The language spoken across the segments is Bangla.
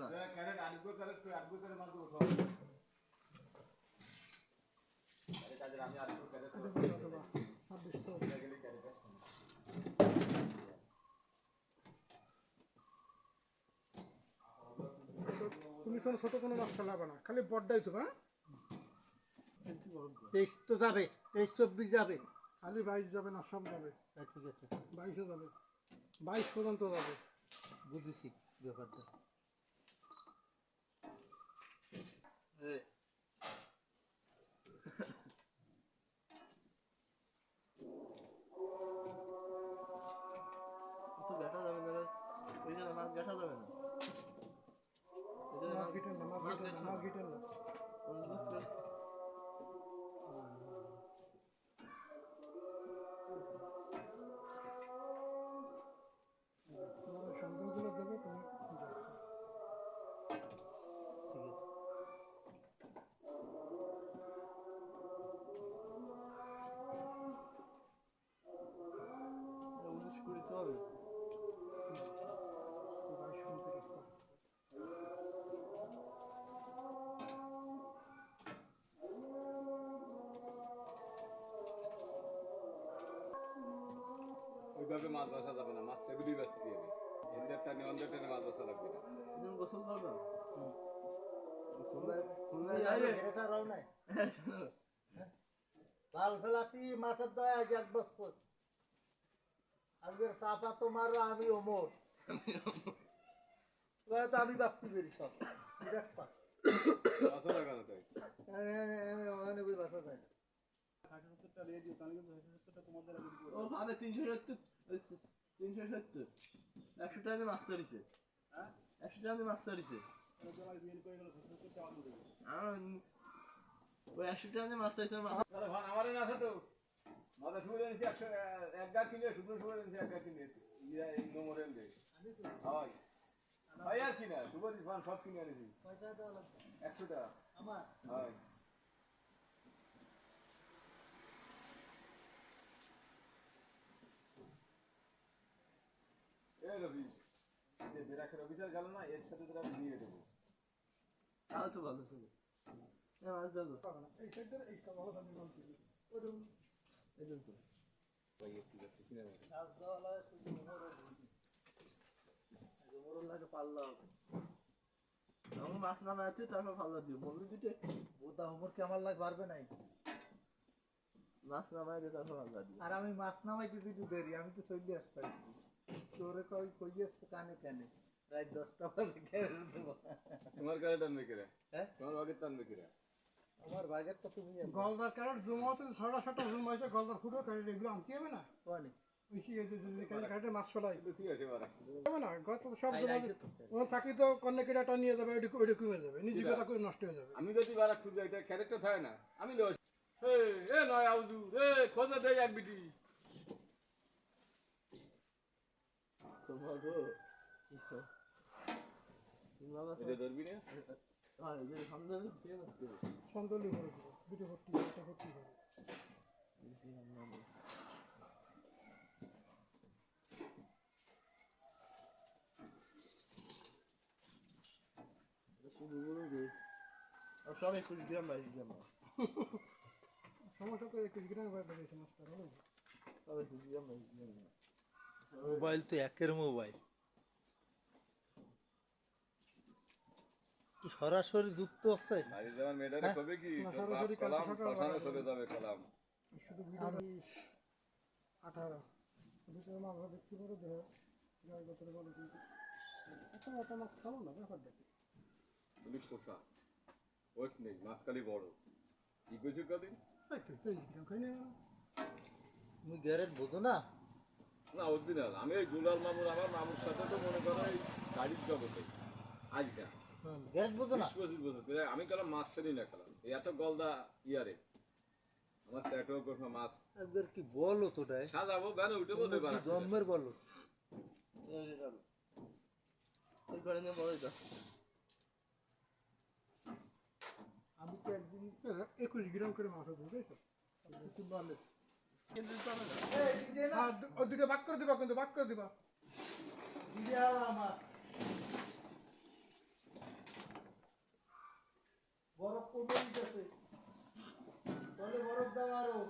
না তুমি শোনো ছোট কোনো মাছ ফেলাবে না খালি বড্ডাই তো হ্যাঁ? তেইশ তো যাবে তেইশ চব্বিশ যাবে। খালি বাইশ যাবে না সব যাবে। হ্যাঁ, ঠিক আছে। বাইশও যাবে। বাইশ পর্যন্ত যাবে। বুঝেছি ব্যাপারটা। ওইভাবে মাছ বাসা যাবে না মাছ টেবিলই বাঁচতে হবে হিন্দের টানে অন্ধের টানে মাছ বাসা লাগবে না। গোসল করবে? যাবে লাল ফেলাতি মাছের দয়া আজ এক বছর। আজকের চাপা তোমার আমি ওমর। তো আমি বাঁচতে পেরি সব। দেখ পা। সত্তর তিনশো সত্তর। একশো টাকা মাছ ধরেছে একশো টাকা মাছ ধরেছে আমার ওই একশো টাকা মাছ ধরেছে ভান না আছে তো। মাথা শুয়ে এনেছি একশো এক গাছ কিনে শুকনো শুয়ে এনেছি এক গাছ কিনে হয়। হয় আর কিনা সুপারি ফান সব কিনে এনেছি পয়সা দেওয়া লাগবে একশো টাকা আমার হয় এই রবি যে বেরাকের অফিসার গেল না এর সাথে তোরা আমি দিয়ে দেবো তাও তো ভালো ছিল হ্যাঁ মাছ ধরবো পাবে না। এই সাইডের এইটা ভালো থাকবে জল থেকে। ওইরকম এই জন্য তো ভাই একটু যাচ্ছি সিনেমা মাছ নামে আছে তারপর ভালো দিও বললি দিতে ওটা ওমর কি আমার লাগে পারবে নাই। মাছ নামায় দিয়ে তারপর ভালো দিও আর আমি মাছ নামাইতে দিতে দেরি আমি তো চলে আসতাম। তোরে কই কই আসতো কানে কানে? রাত দশটা বাজে খেয়ে দেবো তোমার কাছে টানবে কিরা হ্যাঁ? তোমার বাগের টানবে কিরা আমার বাগের তো তুমি গলদার ক্যারেট জমাতে ছটা সাতটা জমা আছে গলদার ফুটো ক্যারেট এগুলো আনতে হবে না? হয়ে আমি যদি বারা খুঁজে এটা ক্যারেক্টার থাকে না আমি এ এ নয় আউজু এ খোঁজা দেয় এক বিটি। তোমার এটা ধরবি না? আর এই যে সামনে দিয়ে রাখতে হবে সন্তলি করে দেবো দুটো ভর্তি একটা ভর্তি করে বেশি সামনে হবে। এটা শুধু বড় রে। আর সব একুশ গ্রাম বাইশ গ্রাম না। সমস্যা তো একুশ গ্রাম করে বেরিয়েছে মাছটা হবে সব একুশ গ্রাম বাইশ গ্রাম না। মোবাইল তো একের মোবাইল কি সরাসরি যুক্ত আছে আঠারো ভিতরে মাছ দেখতে পারো দেহ গায়ে গোতরে বলে কিন্তু এত এত মাছ খাব না ব্যাপারটা কি নেই মাঝখালি বড়। কি কইছো কদিন? তুমি গ্যারেট বোঝো না? না অরিজিনাল। আমি ওই দুলাল মামুর আমার মামুর সাথে তো মনে করো এই গাড়ির জগতে। আজকা। গ্যারেট বোঝো না? বিশ পঁচিশ বছর আমি খেলাম মাছ ছেড়ি না খেলাম। এত গলদা ইয়ারে। আমার স্যাটো করব মাছ। একবার কি বলো তোটাই সাজাবো বেনে উঠে বলতে পারা জন্মের বলো এই বড় এটা। আমি তো একদিন একুশ গ্রাম করে মাছ হবে বুঝেছ? ও দুটো বাক করে দিবা কিন্তু বাক করে দিবা। আমার বরফ কমে গেছে। বরফ দেওয়া আরও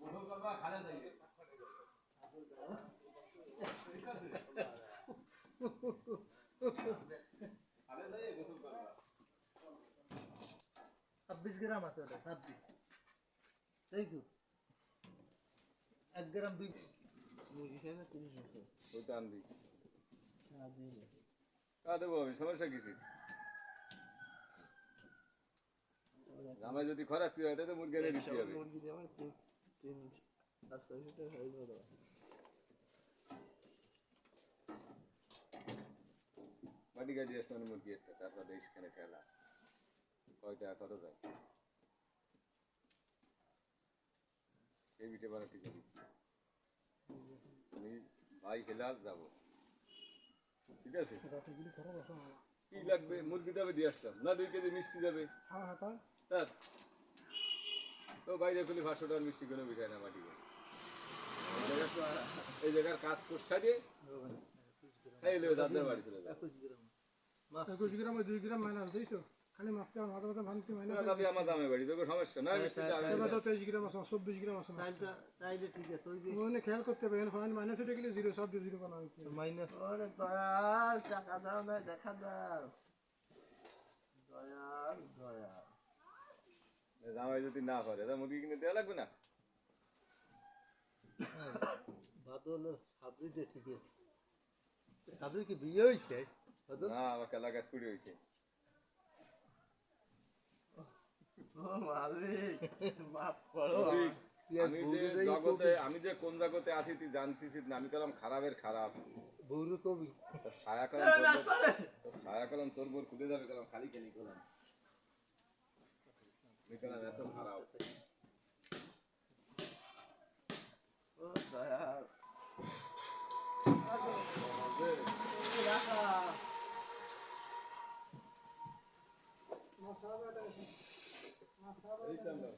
গোসল করবা খালে যাইবে খালে যাইয়ে গোসল করবা ছাব্বিশ গ্রাম আছে ওটা, ছাব্বিশ। তাইছো এক গ্রাম দুই ওইটা আনবি। তা দেবো আমি, সমস্যা কিছু যদি তুই এটা তো মুরগি দিতে হবে। দিয়ে মাটি আসতে মানে মুরগি একটা, তারপর দেশ কেন খেলা। কয়টা, কত যায়? এই বিটে বানাতে যাবি। আমি ভাই খেলাল যাব। ঠিক আছে? কি লাগবে? মুরগি যাবে দিয়ে আসলাম। না দুই কেজি মিষ্টি যাবে। হ্যাঁ হ্যাঁ তার তো বাইরে খুলি পাঁচশো টাকার মিষ্টি কোনো বিষয় না মাটি। এই জায়গার- কাজ করছা দিয়ে এই লো দাদার বাড়ি চলে যাবে একুশ গ্রামে। দুই গ্রাম মাইনাস দিয়েছ খালি মাপতে আমার মাথা মাথা ভাঙতে না, আমার দামে বাড়ি তোকে সমস্যা না মিষ্টি দামে এবার তো তেইশ গ্রাম আছে চব্বিশ গ্রাম আছে। তাইলে তাইলে ঠিক আছে ওই যে মানে খেয়াল করতে হবে এখানে মাইনাস উঠে গেলে জিরো সব জিরো বানা হয়েছে। মাইনাস ওরে দয়াল টাকা দাও না দেখা দাও। দয়াল দয়াল। জামাই যদি না করে তা মুরগি কিনে দেওয়া লাগবে না? বাদল ঠিক আছে। সাবরি কি বিয়ে হয়েছে? না আমার কেলা কুড়ি হয়েছে ও মালিক মাফ করো রফিক, তুই আর আমি যে জগতে আমি যে কোন জগতে আছি তুই জানতিস না আমি কলাম খারাপের খারাপ। বউরে কবি। তোর ছায়া কলম তোর বোর- তোর কলম তোর বোর খুলে যাবে কলম খালি খেলি কলম। কলম এত খারাপ। ও দয়াল। এই তো আমরা।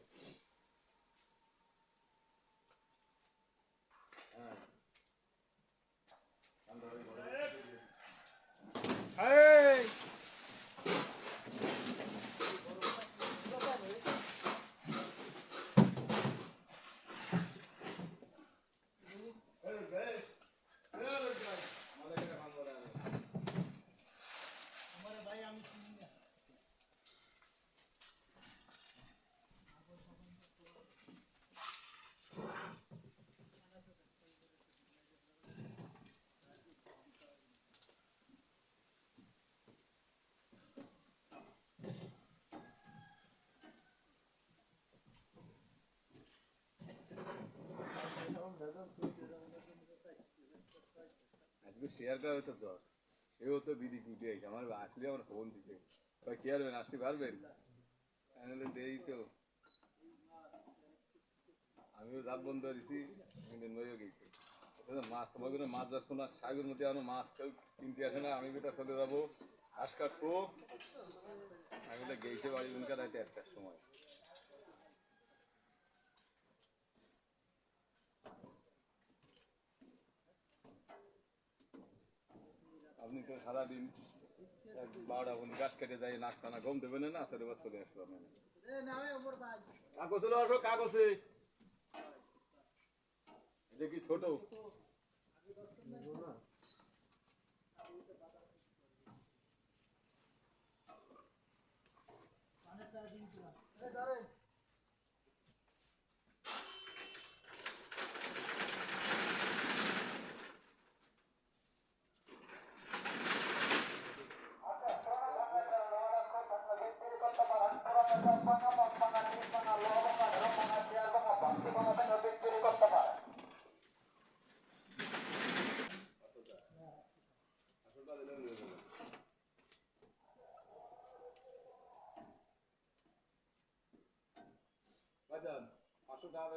হ্যাঁ। আমরা ওই ঘরে- এই আজকে শেয়ার করা হতো জ্বর সেও তো বিধি কুটে আইছে আমার আসলে আমার ফোন দিছে। কয় কি আরবেন আসতে পারবেন আমি দেই তো। আমিও যাব বন্ধ দিছি কিন্তু নইও গেছি। মাছ, তোমার মাছ যাচ্ছ না সাগর মধ্যে আনো মাছ কেউ কিনতে আসে না, আমি বেটা চলে যাব। ঘাস কাটবো আমি গেছে বাড়ি উনকা রাইতে একটার সময়। নিতে সারাদিন বারোটা বন্ধু গাছ কেটে যাই নাক টানা গম দেবেন না আসলে এবার চলে আসলো কাগজ চলে আসো কাগজে এটা কি ছোট? দাঁড়ায়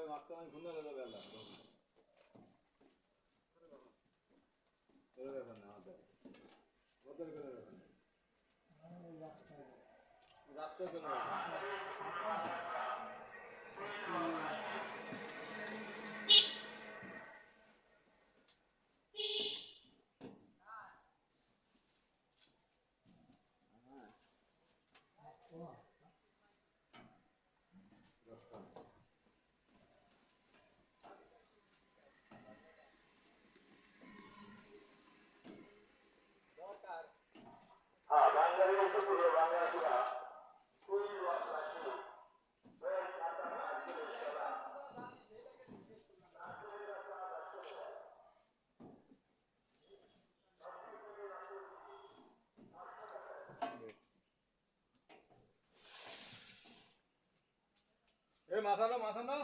মাছটা আমি খুলে রেখে দিলাম। করে রাখেন না, আমাদের। এ মাছানো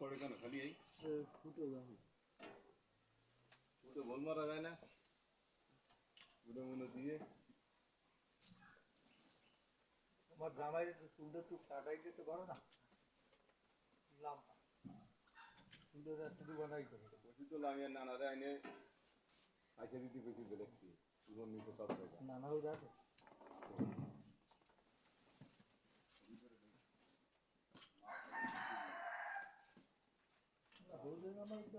পড়ে কেন? খালি এই? ফুটে যাবে উঠে বল মারা যায় না। মনে দিয়ে। তোমার জামাইয়ের চুলটা একটু কাটাই দিতে পারো না? লাম্বা চুলের শুধু বানাই করে বসি তো নানারে আইনে পয়সা দিতে বেশি জীবন নিতে সব জায়গা। নানাও দেখো হলুদের আমার তো আবার মিল আছে আবার দেই বাজাবাজি কারণ তোর বাপের নাম কি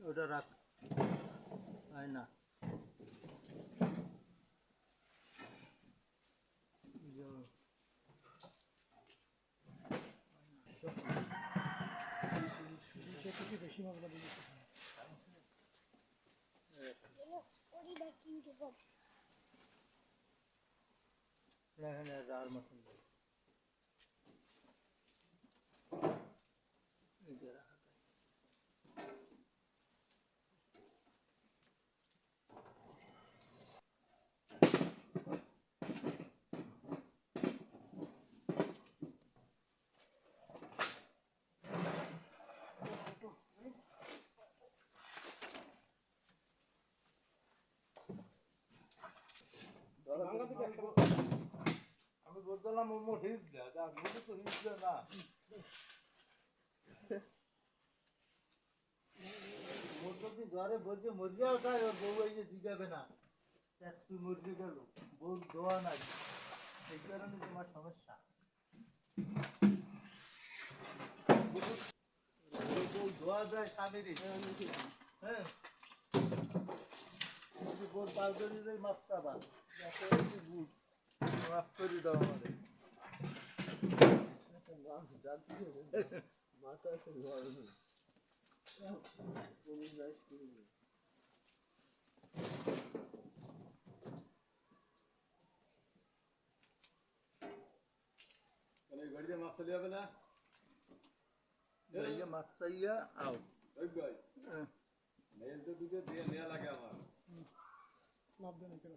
ওটা রাখ হয় না দুশো থেকে বেশি মাপলা দিয়ে দিতে হবে। এখানে যাওয়ার মতন নেই। এই যে রাখা যায়। আমি বলতাম মোমো হিট দেয় তো হিট দেয় না। মোর যদি ঘরে বলছে মরিয়াও খায় ওর বউ এই যে দিগাবে না। একটু মরিয়ে গেল বউ দোয়া নাই। এই কারণে তোমার সমস্যা। বউ- বউ দোয়া দেয় স্বামীর হ্যাঁ। বউ পার করে দেয় মাপটা বা মাছ চলে যাবে না মাছ চাইয়া মেল তো দুটো দিয়ে লাগে আমার। এখানে।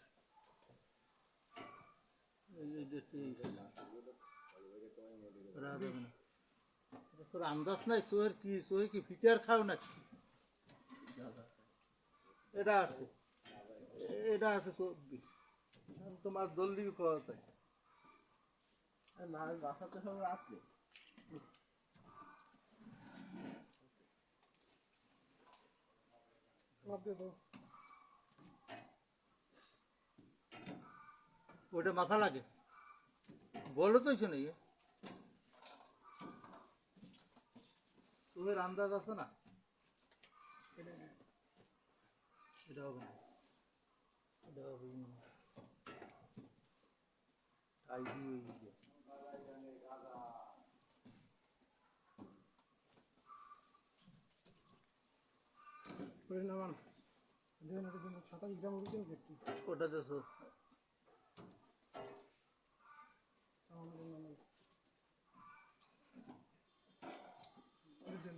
তোর আন্দাজ নাই সোয়ের কি সোয়ে কি ফিচার খাও নাকি এটা আছে এটা আছে চব্বিশ তোমার জলদি খাওয়া যায় মাছ বাসাতে সব রাত্রে ওটা মাথা লাগে। বলো তো শুনে। তোর আন্দাজ আছে না? এটা হবে না। এটা হবে না। আই দিয়ে ওই দিকে। করে নামান দেখুন এটা কিন্তু সাতাশ গ্রাম উঠেছে একটু ওটা দেখো আমাদের নামান দেন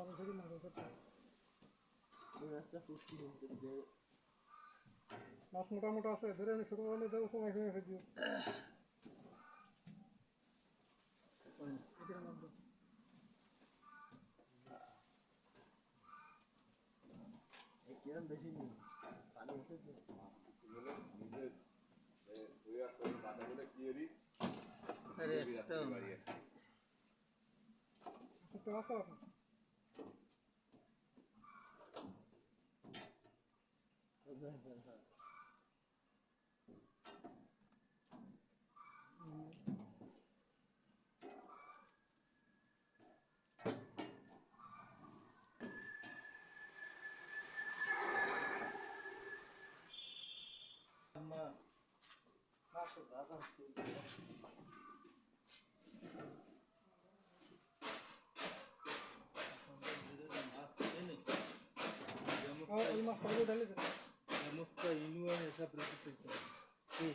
আল্লাহ রসুল না রসুল ওই রাস্তা পুষ্টি কিন্তু দে মাছ মোটা মোটা আছে ধরে আমি শুরু করলে দেবো সময় সময় ফেলে দিও এখানে নাম দাও। এই কিরম বেশি নেই পানি উঠেছে আরে একটাও না। না তো দাদা আহ, ওই মাছটা বলে ঢালে দেন মুক্তা ইউনিয়ন হিসাব রেখে কি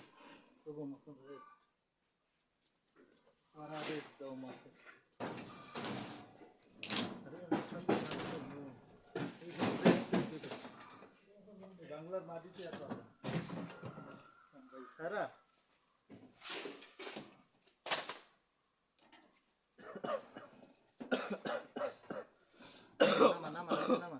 তবু মতো ধরে আর আরে দাও মাছে বাংলার মাটিতে এত সারা নামা নামা নামা নামা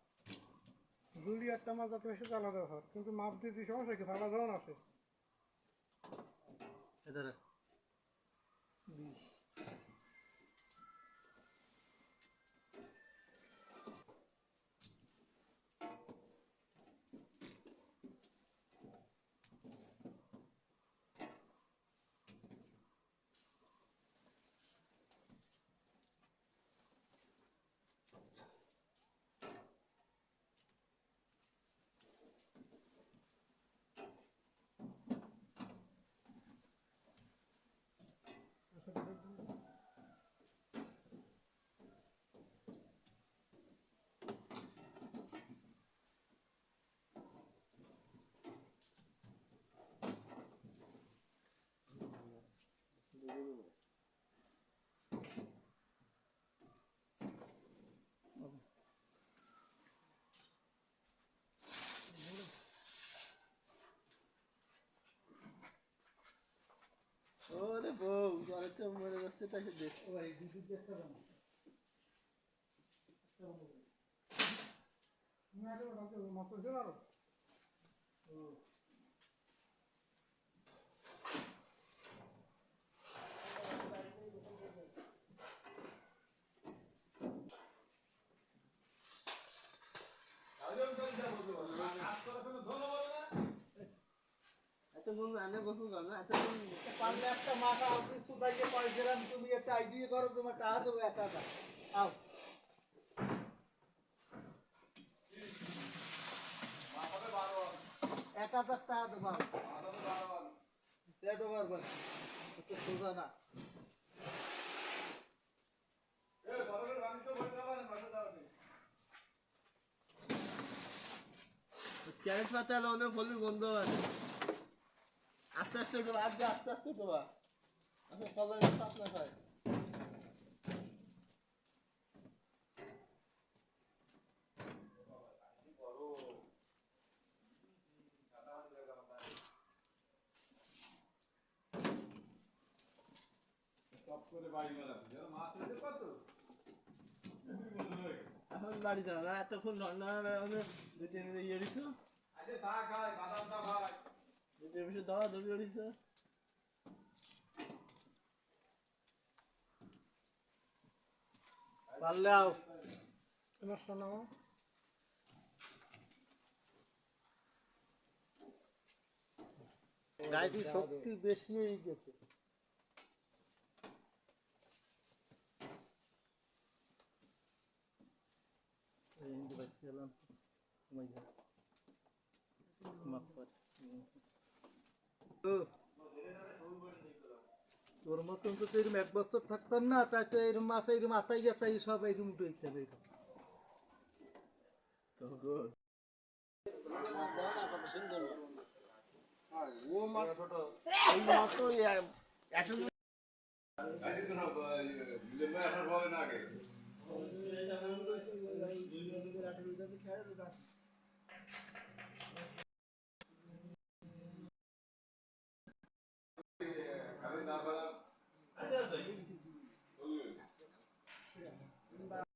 গুলি একটা মাছ যাতে বেশি আলাদা হয় কিন্তু মাপ দিতে সমস্যা কি ভালো ধরন আছে। আচ্ছা, তো দেখতে দেখ ও দেখতে দাম তুমি আগে ওটাকে মাছ হয়েছে আরও বন্ধু আনে গোসল কর না এত বন্ধু পারলে একটা মাথা আপনি সুদাইয়ে পাইছিলাম তুমি একটা আইডিয়া করো তোমার টাকা দেবো একা একা আও এক হাজার টাকা দেবো সেট ওভার বল তো সোজা না। ক্যারেট পাতা হলে অনেক ফলি গন্ধ আছে আস্তে আস্তে আজ আস্তে আস্তে উঠো বা আচ্ছা কবে চাপ না খায় সব করে বাড়ি মেলাচ্ছি যেন মাছ এখন বাড়ি যাও। এতক্ষণ রান্না ইয়ে দিছো। আসে চা খায় বাদাম চা খায় দু তিন বিষয় দাওয়া দৌড়ি দিছো পারলে আও তোমার শোনো গাড়ি শক্তি বেশি হয়ে গেছে এই হিন্দি বাইক গেলাম ঘুমাই যা মাফ কর ও, তোর মতন তো এরকম এক বছর থাকতাম না, তাই তো এরকম মাছ, এরকম আতাই আতাই সব এরকম উঠে যাবে ও মাছ